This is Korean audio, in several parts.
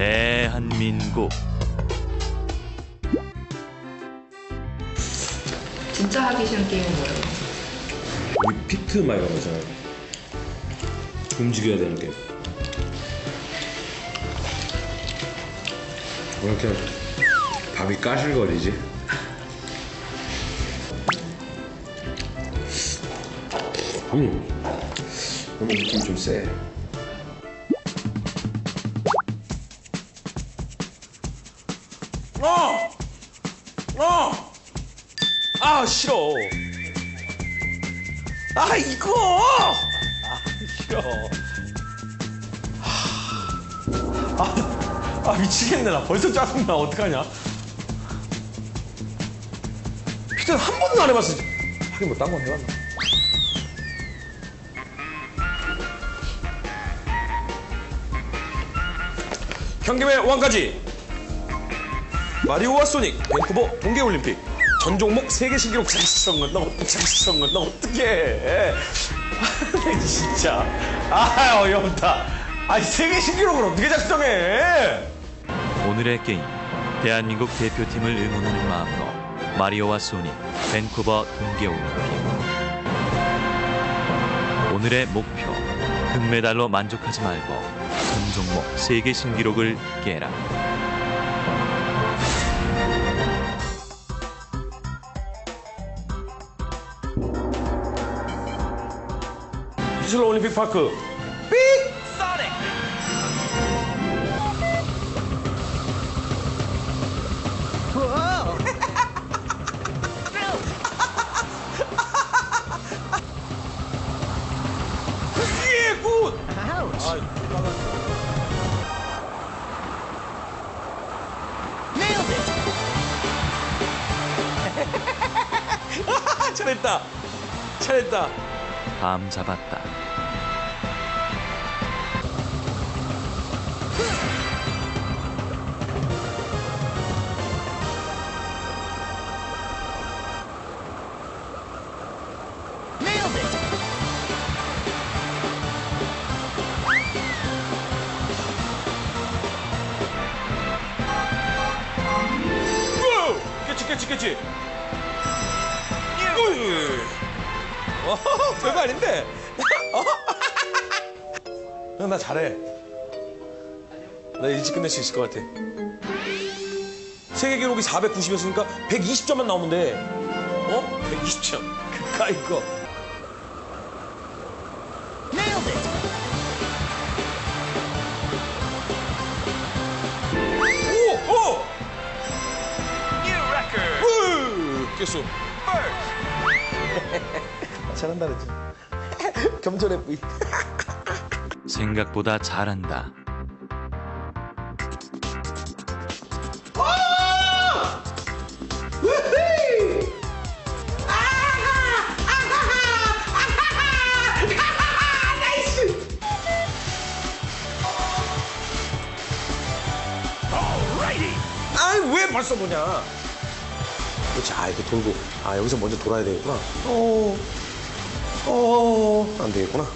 대한민국 진짜 하기 싫은 게임은 뭐예요? 우리 피트 막 이런 거 있잖아요. 움직여야 되는 게. 왜 이렇게 밥이 까실거리지? 음, 오늘 느낌 좀 세. 싫어. 아 이거! 아 싫어. 아, 아 미치겠네 나 벌써 짜증나 어떡하냐? 피트는 한 번도 안 해봤어. 하긴 뭐 딴 건 해봤나? 경기의 왕까지 마리오와 소닉 밴쿠버 동계올림픽 전 종목 세계 신기록 작성은 너 작성은 너 어떻게 진짜. 아 어이없다. 아니 세계 신기록을 어떻게 작성해? 오늘의 게임 대한민국 대표팀을 응원하는 마음으로 마리오와 소닉 밴쿠버 동계올림픽 오늘의 목표 금메달로 만족하지 말고 전 종목 세계 신기록을 깨라 기술 올림픽 파크 아, 잘했다. 잘했다. 감 잡았다 깨치 으이. 어, 별거 아닌데. 어? 형, 나 잘해. 나 일찍 끝낼 수 있을 것 같아. 세계 기록이 490이었으니까 120점만 나오면 돼. 어? 120점. 그까 이 거 우! 깼어 잘한다 그러지. 겸손해 보이. 생각보다 잘한다. 아이 왜 벌써 보냐 그렇지. 아 이렇게 돌고. 아 여기서 먼저 돌아야 되겠구나. 어, 어어안 되겠구나.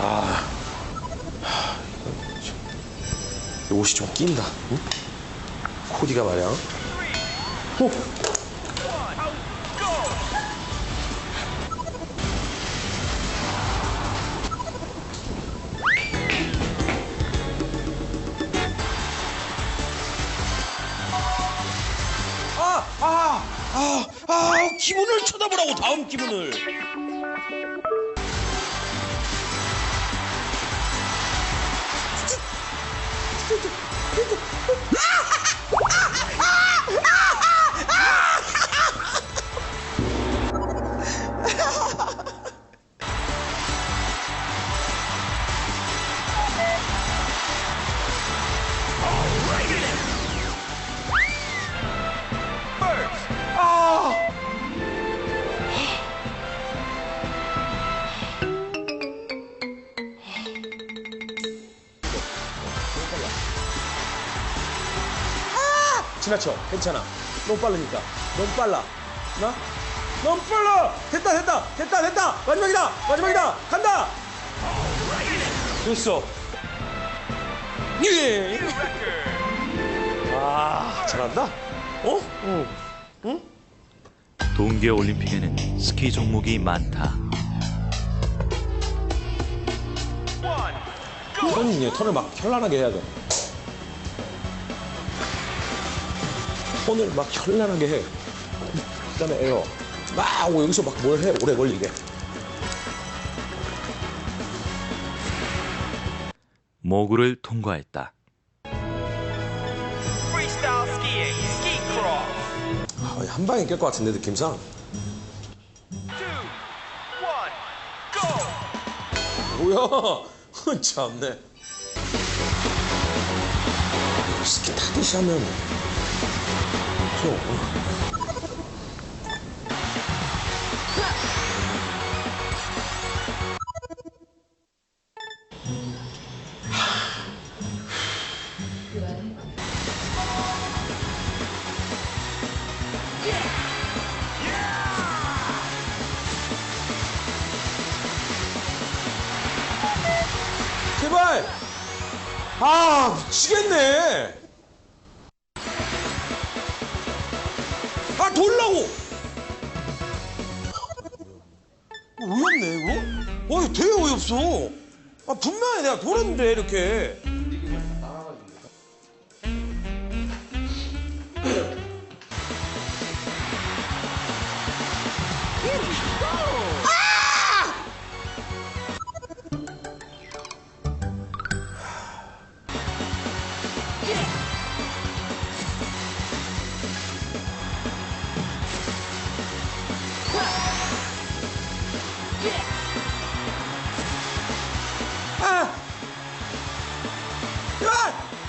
아. 옷이 좀 낀다. 응? 코디가 말이야. 어? 다음 기분을. 지나쳐. 괜찮아. 너무 빠르니까. 너무 빨라. 나? 너무 빨라 됐다 됐다 됐다 됐다 마지막이다 마지막이다 간다 됐어 예. 아 잘한다 어? 응. 동계 올림픽에는 스키 종목이 많다. 턴이 있네 턴을 막 현란하게 해야 돼 턴을 막 현란하게 해. 그다음에 에어. 막 여기서 막 뭘 해? 오래 걸리게. 모구를 통과했다. 아, 한 방에 깰 것 같은데 느낌상! 뭐야? 참네. 스키 타듯이 하면 좀 제발! 아 미치겠네 돌라고! 어이없네 이거? 어 이거 되게 어이없어. 아 분명히 내가 돌았는데 이렇게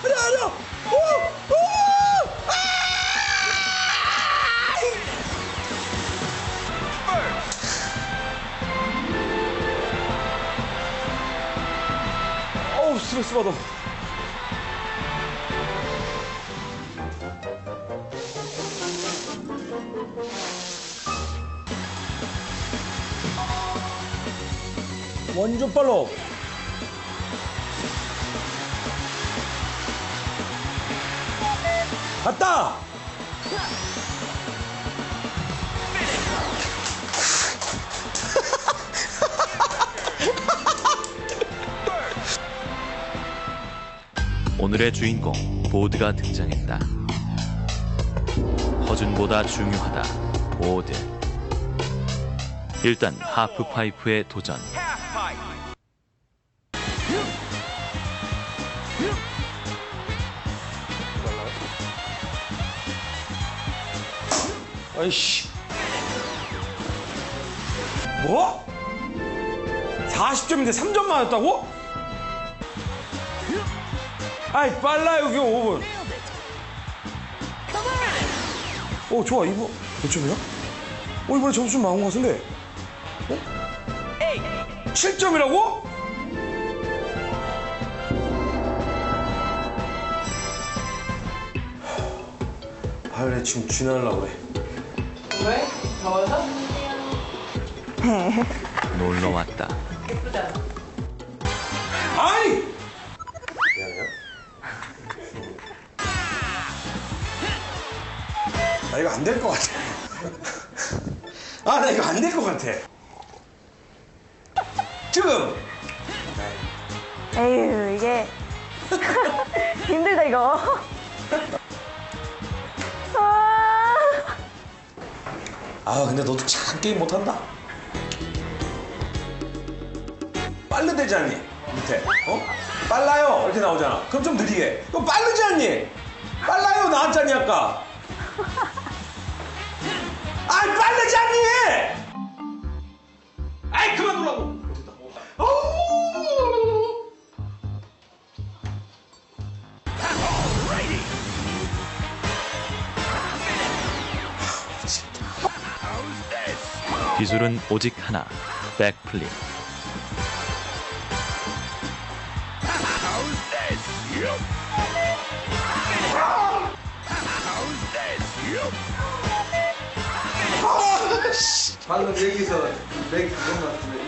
그래! 오! 오! 아! 어우, 스트레스 받아. 완전 빨라. 갔다! 오늘의 주인공 보드가 등장했다. 허준보다 중요하다. 보드. 일단 하프파이프의 도전. 아이씨. 뭐? 40점인데 3점 맞았다고? 아이, 빨라, 여기 5분. 어, 좋아, 이거 몇 점이야? 어, 이번에 점수 나온 것 같은데? 어? 7점이라고? 아, 그래, 지금 쥐나려고 그래. 왜? 더워서? 놀러 왔다. 아이! 미안해요. 나 이거 안 될 것 같아. 아, 나 이거 안 될 것 같아. 지금! 에휴 이게 힘들다 이거. 아, 근데 너도 참 게임 못한다. 빠르 되지 않니? 밑에. 어? 빨라요. 이렇게 나오잖아. 그럼 좀 느리게. 그럼 빠르지 않니? 빨라요. 나왔잖니, 아까. 아이, 빠르지 않니? 기술은 오직 하나. 백플립. 방금 여기서 맥 그거 같은데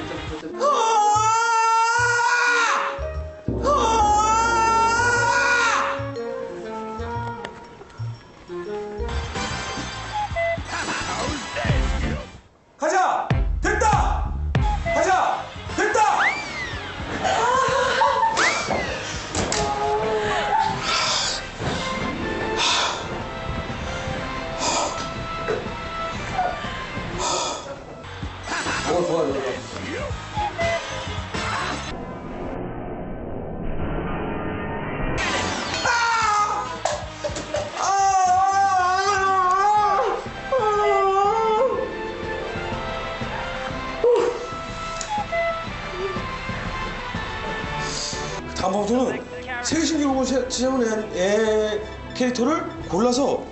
캐릭터를 골라서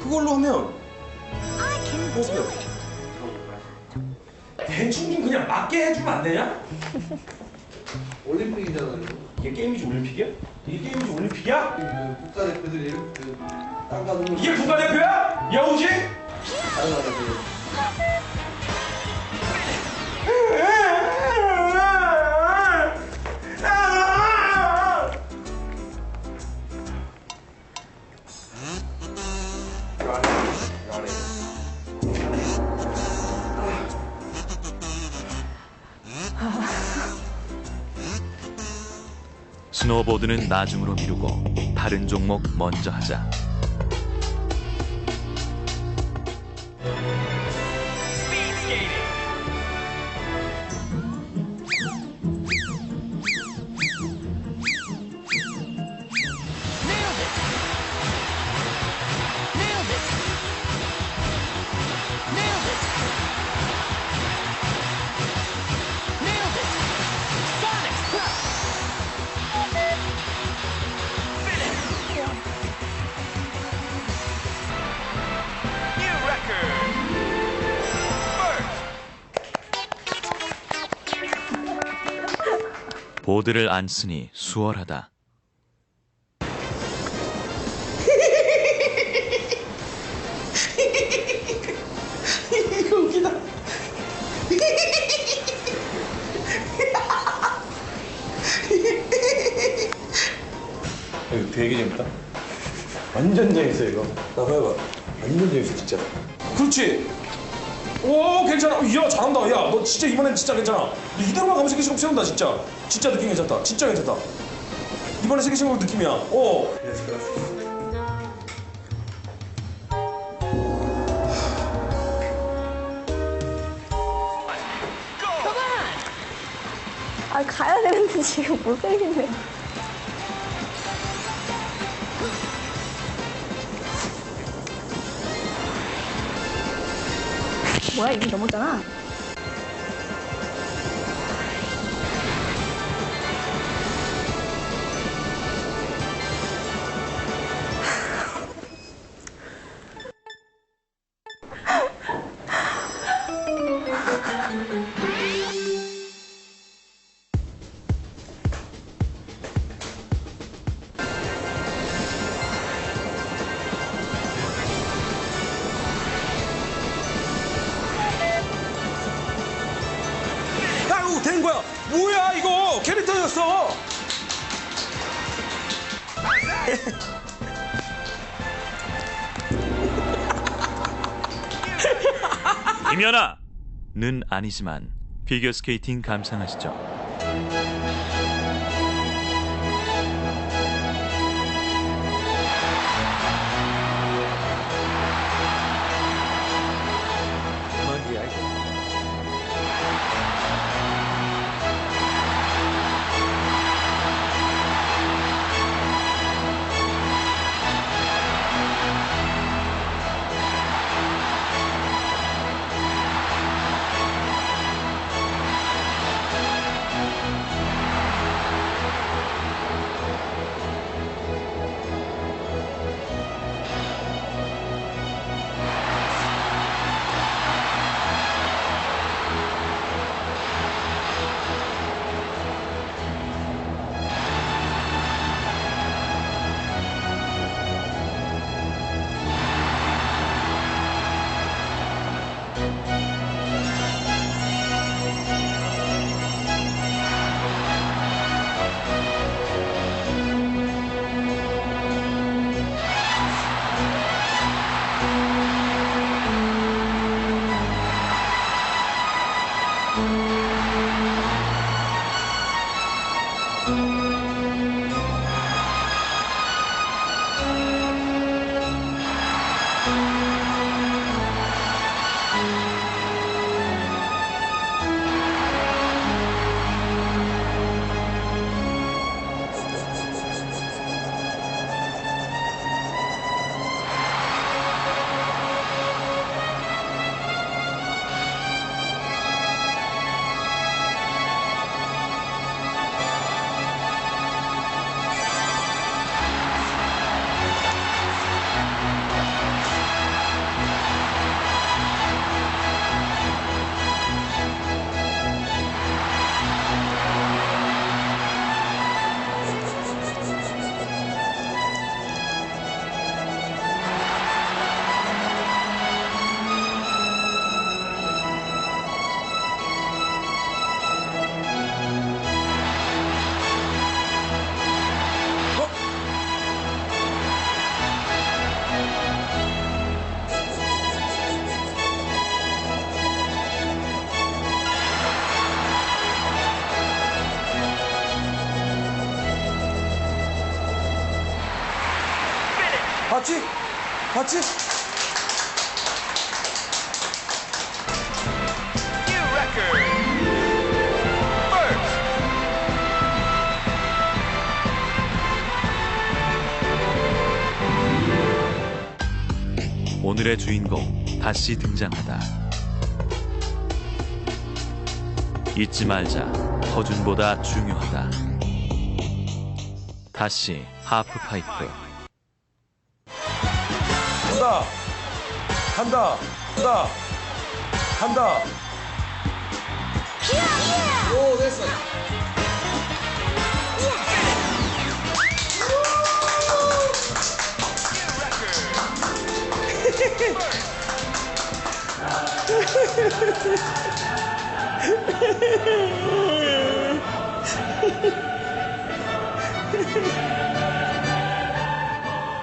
그걸로 하면 어때요? 대충 좀 그냥 맞게 해주면 안 되냐? 올림픽이잖아 이게 게임이지 올림픽이야? 이게 게임이지 올림픽이야? 그 국가대표들이 그땅 가는 거 이게 국가대표야? 야오지? 다른 나라 스노보드는 나중으로 미루고 다른 종목 먼저 하자. 보드를 안 쓰니 수월하다. 이거 되게 재밌다. 완전 재밌어 이거. 나 봐봐. 완전 재밌어 진짜. 그렇지. 오 괜찮아. 이야 잘한다. 야 너 진짜 이번엔 진짜 괜찮아. 너 이대로만 가면 세계신곡 세운다 진짜. 진짜 느낌 괜찮다. 진짜 괜찮다. 이번에 세계신곡 느낌이야. 어. 아, 가야 되는데 지금 못 살겠네. 뭐야, 이미 넘었잖아. 아니지만 피겨 스케이팅 감상하시죠. 봤지? 봤지? 오늘의 주인공 다시 등장하다. 잊지 말자. 허준보다 중요하다. 다시 하프 파이프. 간다. 간다. 간다. 간다. 오 됐어.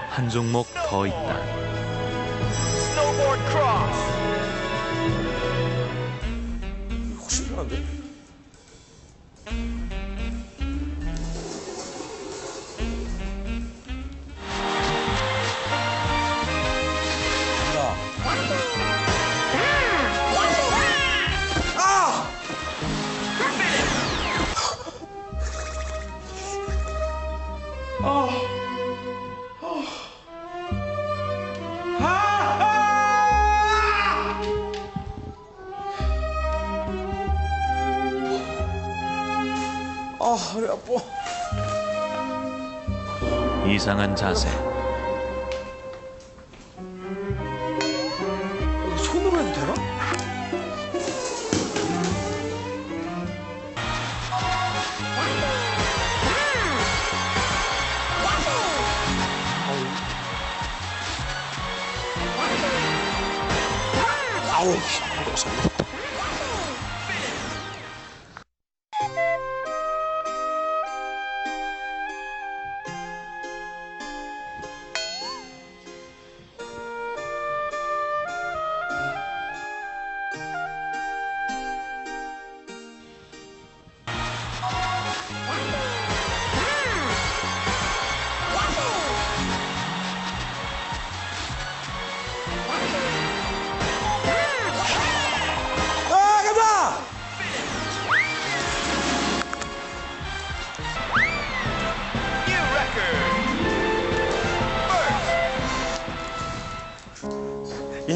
한 종목 더 있다. cross. 아파. 이상한 자세.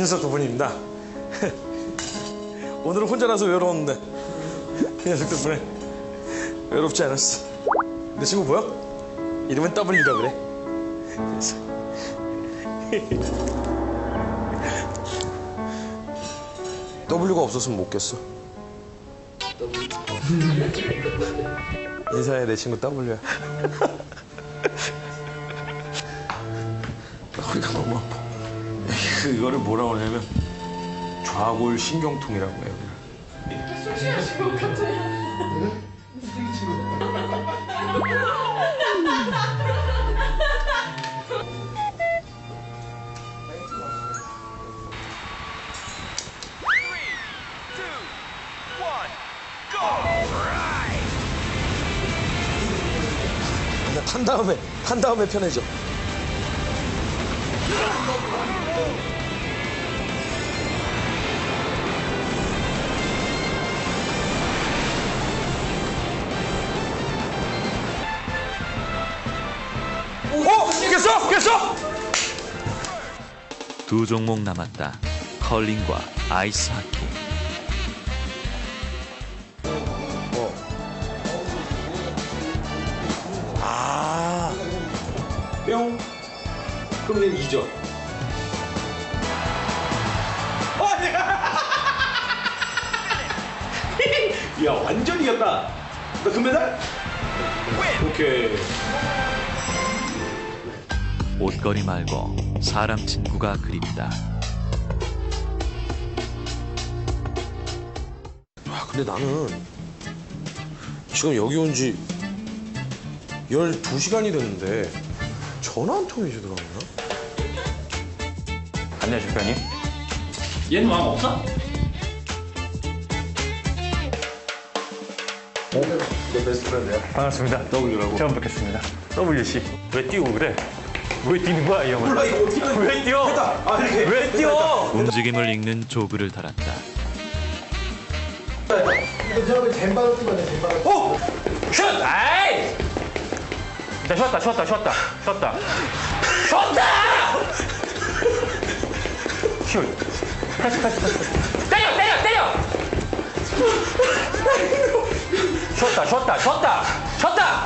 녀석 두 분입니다. 오늘은 혼자라서 외로웠는데 이 녀석 덕분에 외롭지 않았어. 내 친구 보여? 이름은 W라 그래. 그래서 W가 없었으면 못 깼어. 인사해 내 친구 W야. 허리가 너무 아파. 그거를 뭐라고 하냐면 좌골 신경통이라고 해요. One, go. Right. 그냥 탄 다음에 탄 다음에 편해져. 깼어? 두 종목 남았다. 컬링과 아이스 하키. 아. 뿅. 그럼 얘 2점. 야, 완전 이겼다. 나 금메달? 오케이. 옷걸이 말고 사람 친구가 그립다. 아, 근데 나는 지금 여기 온 지 12시간이 됐는데 전화 한 통이 들어왔나? 안녕 대표님. 얘는 마음 없어? 내 베스트 프렌드야. 반갑습니다. W라고. 처음 뵙겠습니다. WC. 왜 뛰고 그래? 왜 뛰는 거야 이 형은? 몰라 이거 어떻게 왜 뛰어? 아 이렇게 왜 뛰어? 움직임을 읽는 조그를 달았다. 슛! 아이! 일단 쉬었다 쉬었다 쉬었다 쉬었다 쉬었다! 슛! 패스 패스 패스 때려 때려 때려! 쉬었다 쉬었다 쉬었다 쉬었다!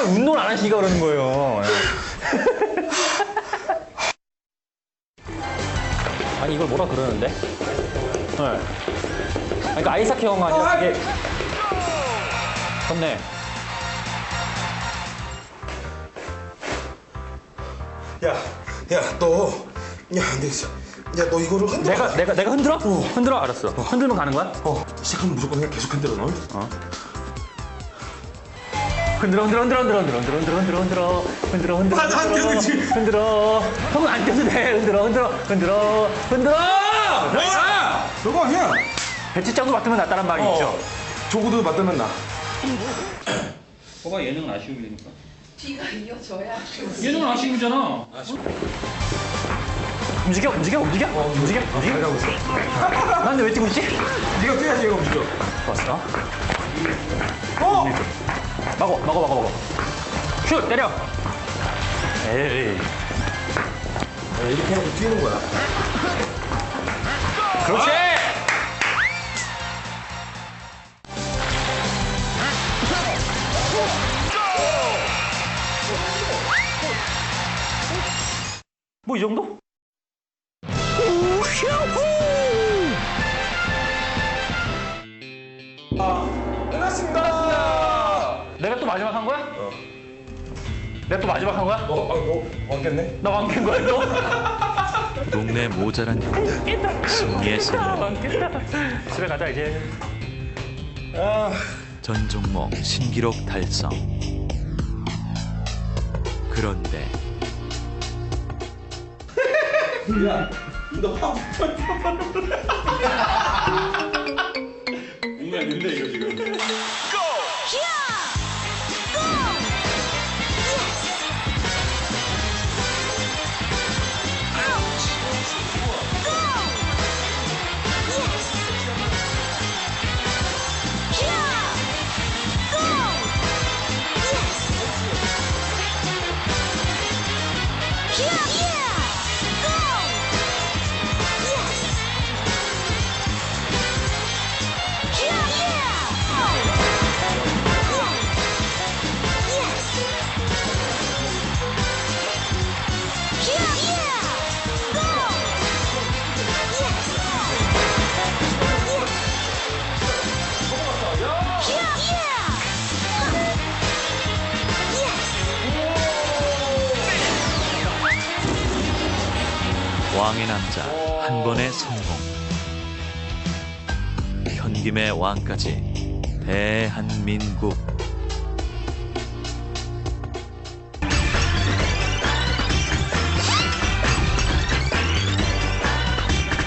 형 운동을 안 하시니까 그러는 거예요 아니 이걸 뭐라 그러는데? 네. 그러니까 아이사키 형 아니라 이게 좋네. 야 야 너 야, 안 되겠어. 야, 너 이거를 흔들어. 내가 내가 내가 흔들어? 흔들어 알았어. 흔들면 가는 거야? 어, 시작하면 무조건 그냥 계속 흔들어, 너. 흔들어 흔들어 흔들어 흔들어 흔들어 흔들어 흔들어 흔들어 흔들어 흔들어 안 흔들어. 흔들어 형은 안 껴도 돼 흔들어 흔들어 흔들어 흔들어 야! 너가 아니야. 배치장도 맡으면 낫다란 말이 어. 있죠 조구도 맞다면 나. 뭐가 예능은 아쉬움이니까 뒤가 이어져야 예능은 아쉬움이잖아 움직여 움직여 움직여 움직여 움직여 잘하고 있어. 난데 왜 뛰고 있지? 네가 뛰어야지, 얘가 움직여. 좋았어 어! 막어 막어 막어 막어 슛 때려 에이 야, 이렇게 해놓고 뛰는 거야. 그렇지 뭐 이 정도? 내가 또 마지막 한 거야? 어, 어, 너 왕겠네? 나 왕깬 거야 또? 동네 모자란 형들 승리의 승리. 집에 가자 이제 아, 전 종목 신기록 달성. 그런데 왕의 왕까지 대한민국